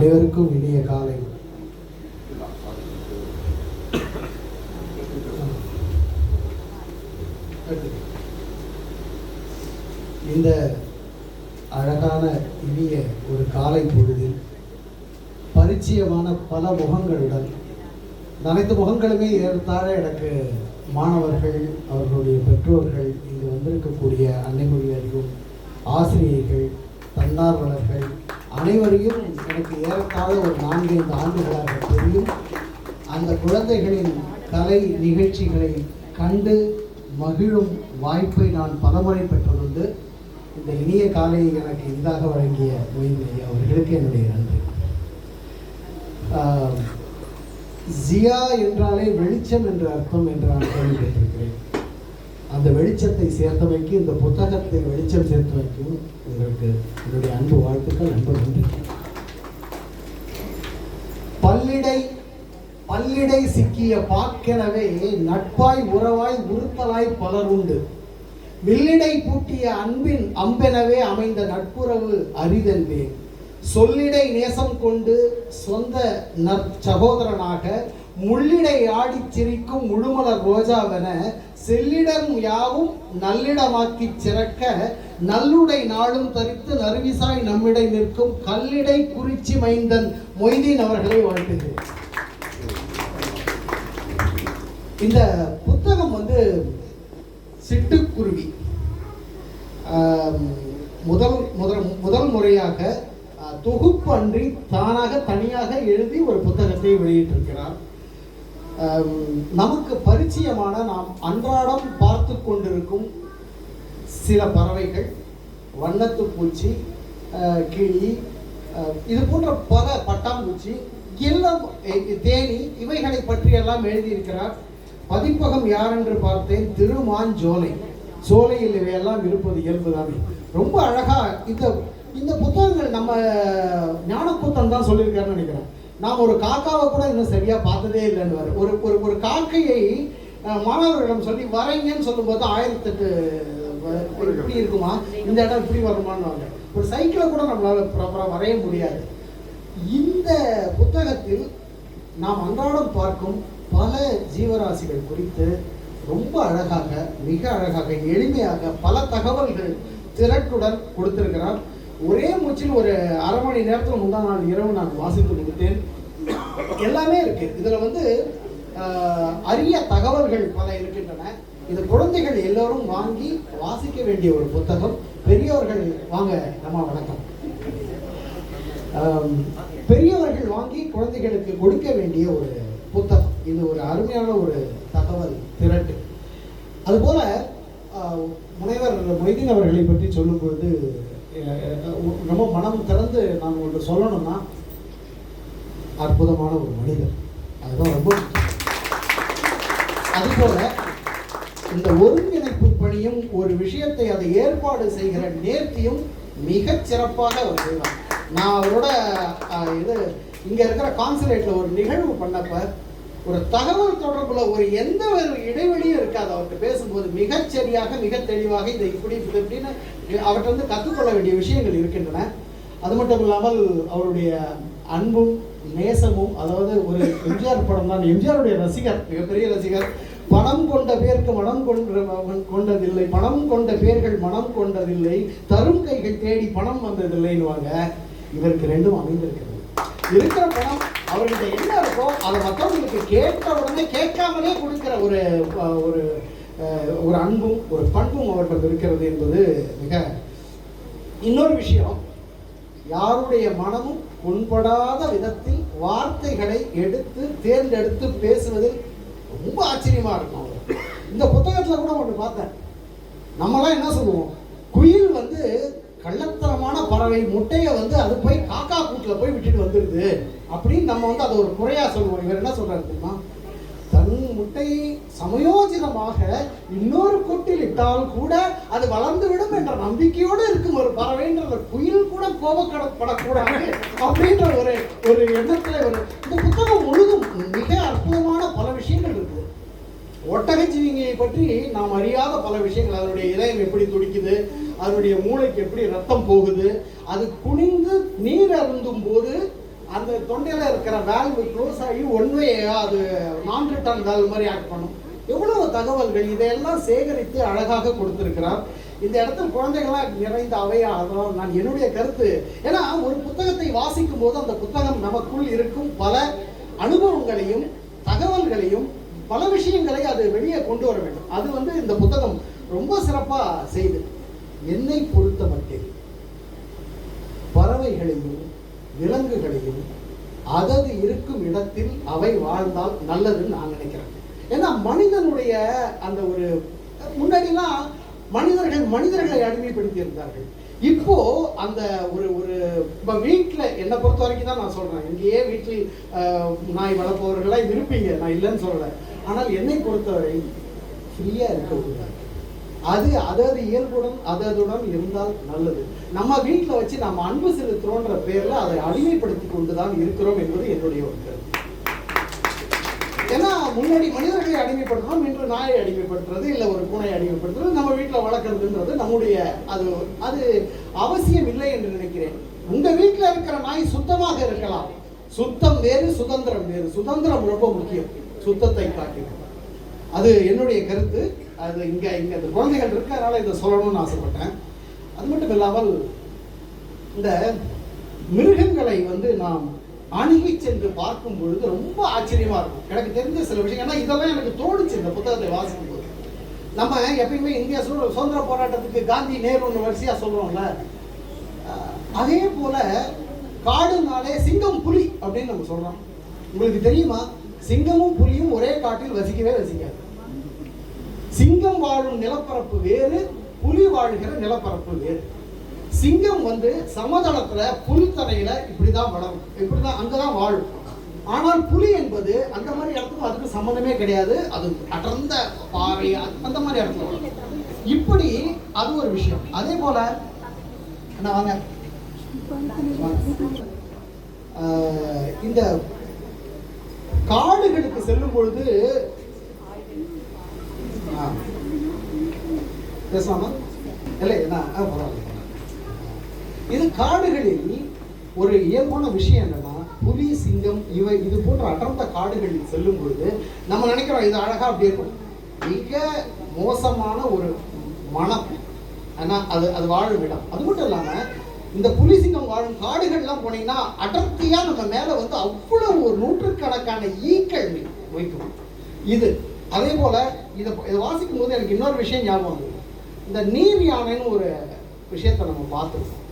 அனைவருக்கும் இனிய காலை. இந்த அழகான இனிய ஒரு காலை பொழுதில் பரிச்சயமான பல முகங்களுடன் அனைத்து முகங்களுமே ஏறத்தாழ எனக்கு மாணவர்கள் அவர்களுடைய பெற்றோர்கள் இங்கு வந்திருக்கக்கூடிய அன்னைமொழி அறிவும் ஆசிரியர்கள் தன்னார்வலர்கள் அனைவரையும் எனக்கு ஏறத்தாழ ஒரு நான்கைந்து ஆண்டுகளாக தெரியும். அந்த குழந்தைகளின் கலை நிகழ்ச்சிகளை கண்டு மகிழும் வாய்ப்பை நான் பலமுறை பெற்றதுண்டு. இந்த இனிய காலையை எனக்கு இதாக வழங்கிய மொய்தினை அவர்களுக்கு என்னுடைய நன்றி. ஜியா என்றாலே வெளிச்சம் என்ற அர்த்தம் என்று நான் கேள்விப்பட்டிருக்கிறேன். அந்த வெளிச்சத்தை சேர்த்தமைக்கு இந்த புத்தகத்தை வெளிச்சம் சேர்த்தமைக்கும் உங்களுக்கு என்னுடைய அன்பு வாழ்த்துக்கள் அன்பு நன்றி பல்லிடை பல்லிடை சிக்கிய பாக்கெனவே நட்பாய் உறவாய் உறுத்தலாய் பலர் உண்டு. வில்லிடை பூட்டிய அன்பின் அம்பெனவே அமைந்த நட்புறவு அரிதென்பே சொல்லிடை நேசம் கொண்டு சொந்த நற்சகோதரனாக முள்ளிடை ஆடிச் சிரிக்கும் முழுமலர் ரோஜாவென செல்லிடம் யாவும் நல்லிடமாக்கிச் சிறக்க நல்லுடை நாளும் தரித்து நறுவிசாய் நம்மிடை நிற்கும் கல்லிடை குறிச்சி மைந்தன் மொய்தீன் அவர்களை வாழ்த்துகிறேன். இந்த புத்தகம் வந்து சிட்டுக்குருவி. முதல் முதல் முதல் முறையாக தொகுப்பு அன்றி தானாக தனியாக எழுதி ஒரு புத்தகத்தை வெளியிட்டிருக்கிறார். நமக்கு பரிச்சயமான நாம் அன்றாடம் பார்த்து கொண்டிருக்கும் சில பறவைகள் வண்ணத்து பூச்சி கிளி இது போன்ற பல பட்டாம்பூச்சி எல்லாம் தேனி இவைகளை பற்றியெல்லாம் எழுதியிருக்கிறார். பதிப்பகம் யார் என்று பார்த்தேன்? திருமாஞ்சோலை. சோலையில் இவையெல்லாம் இருப்பது இயல்புதானே. ரொம்ப அழகா இந்த இந்த புத்தகங்கள் நம்ம ஞானக்கூத்தன் தான் சொல்லியிருக்காருன்னு நினைக்கிறேன். நாம் ஒரு காக்காவை கூட இன்னும் சரியாக பார்த்ததே இல்லைன்னு ஒரு ஒரு ஒரு காக்கையை மாணவர்களிடம் சொல்லி வரைங்கன்னு சொல்லும்போது ஆயிரத்தெட்டு ஒரு இப்படி இருக்குமா? இந்த இடம் இப்படி வருமான்னு ஒரு சைக்கிளை கூட நம்மளால் ப்ராப்பராக வரைய முடியாது. இந்த புத்தகத்தில் நாம் அன்றாடம் பார்க்கும் பல ஜீவராசிகள் குறித்து ரொம்ப அழகாக மிக அழகாக எளிமையாக பல தகவல்கள் திரட்டுடன் கொடுத்திருக்கிறார். ஒரே மூச்சில் ஒரு அரை மணி நேரத்தில் முந்தா நாள் இரவு நான் வாசித்து கொடுத்தேன் எல்லாமே இருக்கு. இதில் வந்து அரிய தகவல்கள் பல இருக்கின்றன. இது குழந்தைகள் எல்லோரும் வாங்கி வாசிக்க வேண்டிய ஒரு புத்தகம். பெரியவர்கள் வாங்க நம்ம வணக்கம். பெரியவர்கள் வாங்கி குழந்தைகளுக்கு கொடுக்க வேண்டிய ஒரு புத்தகம். இது ஒரு அருமையான ஒரு தகவல் திரட்டு. அதுபோல முனைவர் மொய்தீன் அவர்களை பற்றி சொல்லும் பொழுது அஹ், ரொம்ப மனம் திறந்து நான் ஒன்று சொல்லணும்னா அற்புதமான ஒரு மனிதர். அதுதான் ரொம்ப அதுபோல இந்த ஒருங்கிணைப்பு பணியும் ஒரு விஷயத்தை அதை ஏற்பாடு செய்கிற நேர்த்தியும் மிகச் சிறப்பாக அவர் செய்வார். நான் அவரோட இது இங்க இருக்கிற கான்சுலேட்ல ஒரு நிகழ்வு பண்ணப்ப ஒரு தகவல் தொடர்புல ஒரு எந்த ஒரு இடைவெளியும் இருக்காது. அவர்கிட்ட பேசும்போது மிகச்சரியாக மிக தெளிவாக இதை இப்படி இப்படி இப்படின்னு அவர்கிட்ட வந்து கற்றுக்கொள்ள வேண்டிய விஷயங்கள் இருக்கின்றன. அது மட்டும் இல்லாமல் அவருடைய அன்பும் நேசமும் அதாவது ஒரு எம்ஜிஆர் படம் தான் எம்ஜிஆருடைய ரசிகர் மிகப்பெரிய ரசிகர். பணம் கொண்ட பேருக்கு மனம் கொண்ட கொண்டதில்லை பணம் கொண்ட பேர்கள் மனம் கொண்டதில்லை தரும் கைகள் தேடி பணம் வந்ததில்லைன்னுவாங்க. இவருக்கு ரெண்டும் அமைந்திருக்கிறது. இருக்கிற பணம் அவர்கிட்ட என்ன இருக்கோ அதை மற்றவங்களுக்கு கேட்ட உடனே கேட்காமலே கொடுக்கிற ஒரு ஒரு ஒரு அன்பும் ஒரு பண்பும் அவர்கள் இருக்கிறது என்பது மிக இன்னொரு விஷயம் யாருடைய மனமும் புண்படாத விதத்தில் வார்த்தைகளை எடுத்து தேர்ந்தெடுத்து பேசுவதில் ரொம்ப ஆச்சரியமா இருக்கும். இந்த புத்தகத்துல கூட ஒன்று பார்த்தேன். நம்மளாம் என்ன சொல்லுவோம்? குயில் வந்து கள்ளத்தனமான பறவை முட்டையை வந்து அது போய் காக்கா கூட்டில் போய் விட்டுட்டு வந்துடுது அப்படின்னு நம்ம வந்து அதை ஒரு குறையா சொல்லுவோம். இவர் என்ன சொல்றாரு தெரியுமா? தன் முட்டையை சமயோஜிதமாக இன்னொரு கூட்டில் இட்டால் கூட அது வளர்ந்து விடும் என்ற நம்பிக்கையோடு இருக்கும் ஒரு பறவைன்ற குயில் கூட கோபப்படக்கூடாது அப்படின்ற ஒரு ஒரு எண்ணத்துல ஒரு இந்த புத்தகம் முழுதும் மிக அற்புதமான பல விஷயங்கள் இருக்குது. ஒட்டகச்சிவிங்கியை பற்றி நாம் அறியாத பல விஷயங்கள். அதனுடைய இதயம் எப்படி துடிக்குது? அதனுடைய மூளைக்கு எப்படி ரத்தம் போகுது? அது குனிந்து நீர் அருந்தும் போது அந்த தொண்டையில் இருக்கிற வேல்வு க்ளோஸ் ஆகி ஒன்வே அது நான் ரிட்டர்ன் வேல்வ் மாதிரி ஆக்ட் பண்ணும். எவ்வளவு தகவல்கள் இதையெல்லாம் சேகரித்து அழகாக கொடுத்துருக்கிறார். இந்த இடத்துல குழந்தைகளாக நிறைந்த அவையா அதெல்லாம் நான் என்னுடைய கருத்து. ஏன்னா ஒரு புத்தகத்தை வாசிக்கும் போது அந்த புத்தகம் நமக்குள் இருக்கும் பல அனுபவங்களையும் தகவல்களையும் பல விஷயங்களை அது வெளியே கொண்டு வர வேண்டும். அது வந்து இந்த புத்தகம் ரொம்ப சிறப்பாக செய்து. என்னை பொறுத்த மட்டில் பறவைகளையும் விலங்குகளையும் அதது இருக்கும் இடத்தில் அவை வாழ்ந்தால் நல்லதுன்னு நான் நினைக்கிறேன். ஏன்னா மனிதனுடைய அந்த ஒரு முன்னாடிலாம் மனிதர்கள் மனிதர்களை அடிமைப்படுத்தி இருந்தார்கள் இப்போ அந்த ஒரு ஒரு இப்போ வீட்டில் என்னை பொறுத்த வரைக்கும் தான் நான் சொல்கிறேன் இங்கேயே வீட்டில் நாய் வளர்ப்பவர்களாக இருப்பீங்க. நான் இல்லைன்னு சொல்லலை. ஆனால் என்னை பொறுத்தவரை ஃப்ரீயாக இருக்கக்கூடாது. அது அதது இயல்புடன் அததுடன் இருந்தால் நல்லது. நம்ம வீட்டில் வச்சு நம்ம அன்பு செலுத்துறோன்ற பேரில் அதை அடிமைப்படுத்தி கொண்டு தான் இருக்கிறோம் என்பது என்னுடைய ஒரு கருத்து. ஏன்னா முன்னாடி மனிதர்களை அடிமைப்படுத்துறோம் இன்று நாயை அடிமைப்படுத்துறது இல்லை ஒரு பூனை அடிமைப்படுத்துறது நம்ம வீட்டில் வளர்க்குறதுன்றது நம்முடைய அது அது அவசியம் இல்லை என்று நினைக்கிறேன். உங்கள் வீட்டில் இருக்கிற நாய் சுத்தமாக இருக்கலாம். சுத்தம் வேறு சுதந்திரம் வேறு. சுதந்திரம் ரொம்ப முக்கியம். சுத்தத்தை காட்டிடும் அது என்னுடைய கருத்து. அது இங்கே இங்கே இந்த குழந்தைகள் இருக்கு அதனால் இதை சொல்லணும்னு ஆசைப்பட்டேன். அது மட்டும் இல்லாமல் இந்த மிருகங்களை வந்து நாம் அணுகி சென்று பார்க்கும் பொழுது ரொம்ப ஆச்சரியமாக இருக்கும். எனக்கு தெரிஞ்ச சில விஷயம் ஏன்னா இதெல்லாம் எனக்கு தோணுச்சு இந்த புத்தகத்தை வாசிக்கும் போது நம்ம எப்பயுமே இந்திய சு- சுதந்திர போராட்டத்துக்கு காந்தி நேருன்னு வரிசையாக சொல்கிறோம்ல அதே போல காடுனாலே சிங்கம் புலி அப்படின்னு நம்ம சொல்கிறோம் உங்களுக்கு தெரியுமா? சிங்கமும் புலியும் ஒரே காட்டில் வசிக்கவே வசிக்காது. சிங்கம் வாழும் நிலப்பரப்பு வேறு புலி வாழ்கிற நிலப்பரப்பு வேறு. சிங்கம் வந்து சமதளத்துல புல் இப்படி இப்படிதான் வளரும். இப்படிதான் அங்கதான் வாழும். ஆனால் புலி என்பது அந்த மாதிரி இடத்துக்கும் அதுக்கு சம்மந்தமே கிடையாது. அது அடர்ந்த பாறை அந்த- மாதிரி இடத்துல வளரும். இப்படி அது ஒரு விஷயம். அதே போல அண்ணா வாங்க. இந்த காடுகளுக்கு செல்லும் பொழுது பேசலாமா? இல்லை என்ன? பரவாயில்ல. இது காடுகளில் ஒரு இயல்பான விஷயம் என்னன்னா புலி சிங்கம் இவை இது போன்ற அடர்ந்த காடுகளில் செல்லும் பொழுது நம்ம நினைக்கிறோம் இது அழகா அப்படி இருக்கும். மிக மோசமான ஒரு மனம். ஆனால் அது அது வாழும் இடம். அது மட்டும் இல்லாமல் இந்த புலி சிங்கம் வாழும் காடுகள்லாம் போனீங்கன்னா அடர்த்தியாக நம்ம மேலே வந்து அவ்வளவு ஒரு நூற்றுக்கணக்கான ஈக்கள் வைக்கும். இது அதே போல இதை இதை வாசிக்கும் போது எனக்கு இன்னொரு விஷயம் ஞாபகம் வந்தது. இந்த நீர் யானைன்னு ஒரு விஷயத்தை நம்ம பார்த்துருக்கோம்.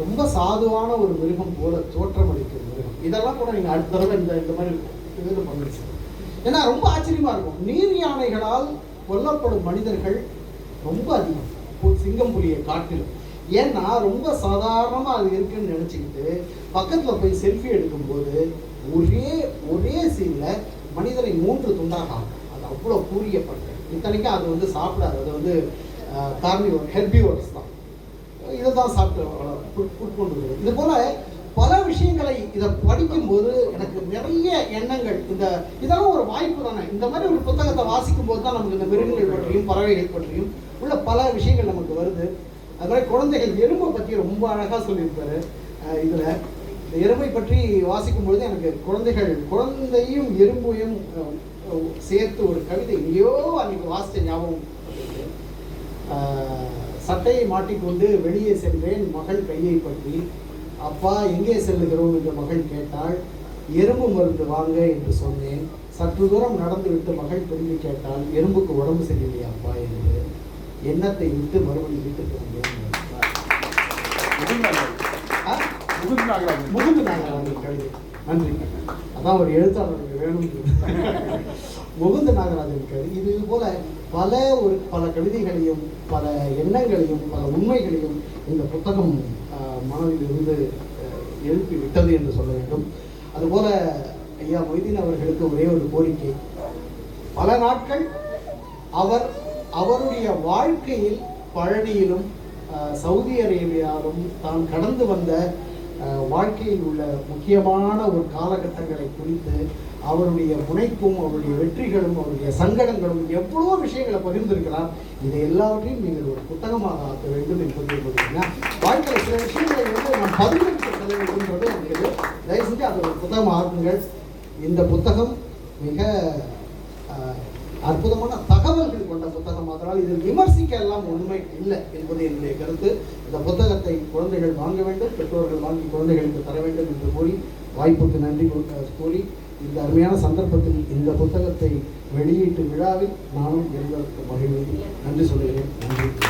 ரொம்ப சாதுவான ஒரு மிருகம் போல தோற்றமளிக்கும் மிருகம். இதெல்லாம் கூட நீங்கள் அடுத்த தடவை இந்த இந்த மாதிரி இதில் பண்ணிச்சு ஏன்னா ரொம்ப ஆச்சரியமாக இருக்கும். நீர் யானைகளால் கொல்லப்படும் மனிதர்கள் ரொம்ப அதிகம். சிங்கம் புலியை காட்டிலும். ஏன்னா ரொம்ப சாதாரணமாக அது இருக்குன்னு நினச்சிக்கிட்டு பக்கத்தில் போய் செல்ஃபி எடுக்கும்போது ஒரே ஒரே சீனில் மனிதரை மூன்று துண்டாக ஆகும் அது அவ்வளோ கூறியப்பட்டு இத்தனைக்கும் அது வந்து சாப்பிடாது. அது வந்து கார்னிவோர் ஹெர்பிவோர்ஸ் தான். இதை தான் சாப்பிட்டு உட்கொண்டு இது போல பல விஷயங்களை இதை படிக்கும்போது எனக்கு நிறைய எண்ணங்கள் இந்த இதெல்லாம் ஒரு வாய்ப்பு தானே. இந்த மாதிரி ஒரு புத்தகத்தை வாசிக்கும் போது தான் நமக்கு இந்த மிருகங்கள் பற்றியும் பறவைகள் பற்றியும் உள்ள பல விஷயங்கள் நமக்கு வருது. அது மாதிரி குழந்தைகள் எறும்பை பற்றி ரொம்ப அழகாக சொல்லியிருப்பாரு. இதில் இந்த எறும்பை பற்றி வாசிக்கும் பொழுது எனக்கு குழந்தைகள் குழந்தையும் எறும்பையும் சேர்த்து ஒரு கவிதை எங்கேயோ அன்னைக்கு வாசித்த ஞாபகம் சட்டையை மாட்டிக்கொண்டு வெளியே சென்றேன் மகள் கையை பற்றி. அப்பா எங்கே செல்லுகிறோம் என்று மகள் கேட்டாள். எறும்பு மருந்து வாங்க என்று சொன்னேன். சற்று தூரம் நடந்துவிட்டு மகள் திரும்பி கேட்டால் எறும்புக்கு உடம்பு சரியில்லையா அப்பா? என்று. எண்ணத்தை விட்டு மறுபடியும் வீட்டுக்கு வந்தேன்? முகுந்து நாகராஜன். கவிதை. நன்றி அதான் ஒரு எழுத்தாளருக்கு வேணும் முகுந்த நாகராஜன் கவிதை. இது போல பல ஒரு பல கவிதைகளையும் பல எண்ணங்களையும் பல உண்மைகளையும் இந்த புத்தகம் மனதில் இருந்து எழுப்பி விட்டது என்று சொல்ல வேண்டும். அதுபோல ஐயா மொய்தீன் அவர்களுக்கு ஒரே ஒரு கோரிக்கை. பல நாட்கள் அவர் அவருடைய வாழ்க்கையில் பழனியிலும் சவுதி அரேபியாவிலும் தான் கடந்து வந்த வாழ்க்கையில் உள்ள முக்கியமான ஒரு காலகட்டங்களை குறித்து அவருடைய முனைப்பும் அவருடைய வெற்றிகளும் அவருடைய சங்கடங்களும் எவ்வளோ விஷயங்களை பகிர்ந்திருக்கிறார். இதை எல்லாவற்றையும் நீங்கள் ஒரு புத்தகமாக ஆக்க வேண்டும் என்பது பார்த்தீங்கன்னா வாழ்க்கையில் சில விஷயங்களை வந்து நாம் பதிலளிக்க வேண்டும்ன்றது எனக்கு தயவு செஞ்சு அதை ஒரு புத்தகம் ஆக்குங்கள். இந்த புத்தகம் மிக அற்புதமான தகவல்கள் கொண்ட புத்தகம். அதனால் இதில் விமர்சிக்க எல்லாம் உண்மை இல்லை என்பது என்னுடைய கருத்து. இந்த புத்தகத்தை குழந்தைகள் வாங்க வேண்டும் பெற்றோர்கள் வாங்கி குழந்தைகளுக்கு தர வேண்டும் என்று கூறி வாய்ப்புக்கு நன்றி கூறி இந்த அருமையான சந்தர்ப்பத்தில் இந்த புத்தகத்தை வெளியீட்டு விழாவில் நானும் எழுதற்கு மகிழ்வு. நன்றி சொல்கிறேன். நன்றி.